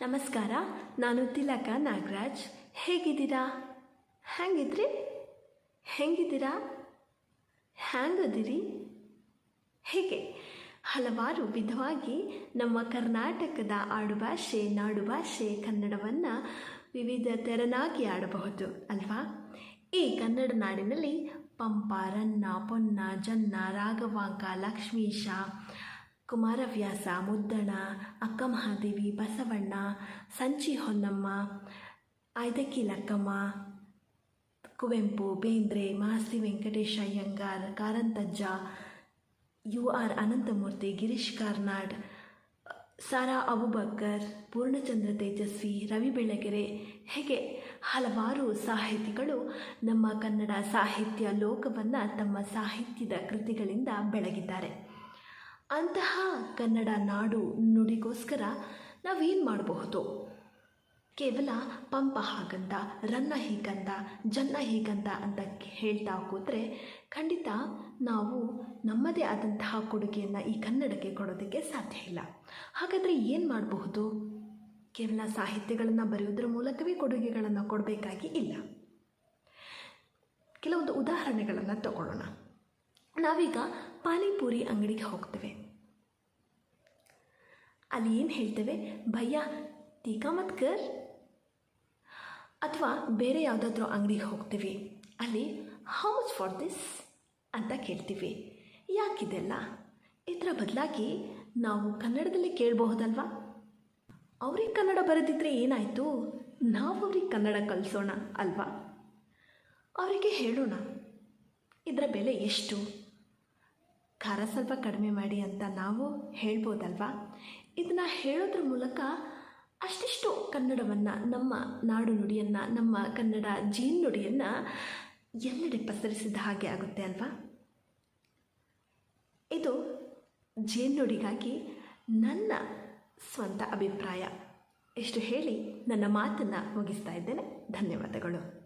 ನಮಸ್ಕಾರ, ನಾನು ತಿಲಕ ನಾಗರಾಜ್. ಹೇಗಿದ್ದೀರಾ? ಹ್ಯಾಂಗಿದ್ರಿ? ಹೆಂಗಿದ್ದೀರಾ? ಹ್ಯಾಂಗದಿರಿ? ಹೀಗೆ ಹಲವಾರು ವಿಧವಾಗಿ ನಮ್ಮ ಕರ್ನಾಟಕದ ಆಡುಭಾಷೆ, ನಾಡುಭಾಷೆ ಕನ್ನಡವನ್ನು ವಿವಿಧ ತೆರನಾಗಿ ಆಡಬಹುದು, ಅಲ್ವಾ? ಈ ಕನ್ನಡ ನಾಡಿನಲ್ಲಿ ಪಂಪ, ರನ್ನ, ಪೊನ್ನ, ಜನ್ನ, ರಾಘವಾಂಕ, ಲಕ್ಷ್ಮೀಶ ಕುಮಾರವ್ಯಾಸ, ಮುದ್ದಣ ಅಕ್ಕ ಮಹಾದೇವಿ ಬಸವಣ್ಣ, ಸಂಚಿ ಹೊನ್ನಮ್ಮ, ಐದಕ್ಕಿ ಲಕ್ಕಮ್ಮ, ಕುವೆಂಪು, ಬೇಂದ್ರೆ, ಮಾಸ್ತಿ ವೆಂಕಟೇಶ ಅಯ್ಯಂಗಾರ್ ಕಾರಂತಜ್ಜ, ಯು ಆರ್ ಅನಂತಮೂರ್ತಿ, ಗಿರೀಶ್ ಕಾರ್ನಾಡ್, ಸಾರಾ ಅಬುಬಕ್ಕರ್, ಪೂರ್ಣಚಂದ್ರ ತೇಜಸ್ವಿ, ರವಿ ಬೆಳಗೆರೆ ಹೇಗೆ ಹಲವಾರು ಸಾಹಿತಿಗಳು ನಮ್ಮ ಕನ್ನಡ ಸಾಹಿತ್ಯ ಲೋಕವನ್ನು ತಮ್ಮ ಸಾಹಿತ್ಯದ ಕೃತಿಗಳಿಂದ ಬೆಳಗಿದ್ದಾರೆ. ಅಂತಹ ಕನ್ನಡ ನಾಡು ನುಡಿಗೋಸ್ಕರ ನಾವೇನು ಮಾಡಬಹುದು? ಕೇವಲ ಪಂಪ ಹಾಗಂತ, ರನ್ನ ಹೀಗಂತ, ಜನ್ನ ಹೀಗಂತ ಅಂತ ಹೇಳ್ತಾ ಕೂತ್ರೆ ಖಂಡಿತ ನಾವು ನಮ್ಮದೇ ಆದಂತಹ ಕೊಡುಗೆಯನ್ನು ಈ ಕನ್ನಡಕ್ಕೆ ಕೊಡೋದಕ್ಕೆ ಸಾಧ್ಯ ಇಲ್ಲ. ಹಾಗಾದರೆ ಏನು ಮಾಡಬಹುದು? ಕೇವಲ ಸಾಹಿತ್ಯಗಳನ್ನು ಬರೆಯೋದ್ರ ಮೂಲಕವೇ ಕೊಡುಗೆಗಳನ್ನು ಕೊಡಬೇಕಾಗಿ ಇಲ್ಲ. ಕೆಲವೊಂದು ಉದಾಹರಣೆಗಳನ್ನು ತಗೊಳ್ಳೋಣ. ನಾವೀಗ ಪಾನಿಪುರಿ ಅಂಗಡಿಗೆ ಹೋಗ್ತೇವೆ. ಅಲ್ಲಿ ಏನು ಹೇಳ್ತೇವೆ? ಭಯ್ಯ ಟೀಕಾ ಮತ್ ಕರ್ ಅಥವಾ ಬೇರೆ ಯಾವುದಾದ್ರೂ ಅಂಗಡಿಗೆ ಹೋಗ್ತೀವಿ. ಅಲ್ಲಿ ಹೌ ಮಚ್ ಫಾರ್ ದಿಸ್? ಅಂತ ಕೇಳ್ತೀವಿ. ಯಾಕಿದೆಲ್ಲ? ಇದರ ಬದಲಾಗಿ ನಾವು ಕನ್ನಡದಲ್ಲಿ ಕೇಳಬಹುದಲ್ವಾ? ಅವ್ರಿಗೆ ಕನ್ನಡ ಬರೆದಿದ್ರೆ ಏನಾಯಿತು? ನಾವು ಅವ್ರಿಗೆ ಕನ್ನಡ ಕಲಿಸೋಣ ಅಲ್ವಾ? ಅವರಿಗೆ ಹೇಳೋಣ. ಇದರ ಬೆಲೆ ಎಷ್ಟು? ಖಾರ ಸ್ವಲ್ಪ ಕಡಿಮೆ ಮಾಡಿ ಅಂತ ನಾವು ಹೇಳ್ಬೋದಲ್ವಾ? ಇದನ್ನು ಹೇಳೋದ್ರ ಮೂಲಕ ಅಷ್ಟಿಷ್ಟು ಕನ್ನಡವನ್ನು, ನಮ್ಮ ನಾಡು ನುಡಿಯನ್ನು, ನಮ್ಮ ಕನ್ನಡ ಜೀನ್ ನುಡಿಯನ್ನು ಎಲ್ಲೆಡೆ ಪಸರಿಸಿದ ಹಾಗೆ ಆಗುತ್ತೆ ಅಲ್ವಾ? ಇದು ಜೇನುಡಿಗಾಗಿ ನನ್ನ ಸ್ವಂತ ಅಭಿಪ್ರಾಯ. ಇಷ್ಟು ಹೇಳಿ ನನ್ನ ಮಾತನ್ನು ಮುಗಿಸ್ತಾ ಇದ್ದೇನೆ. ಧನ್ಯವಾದಗಳು.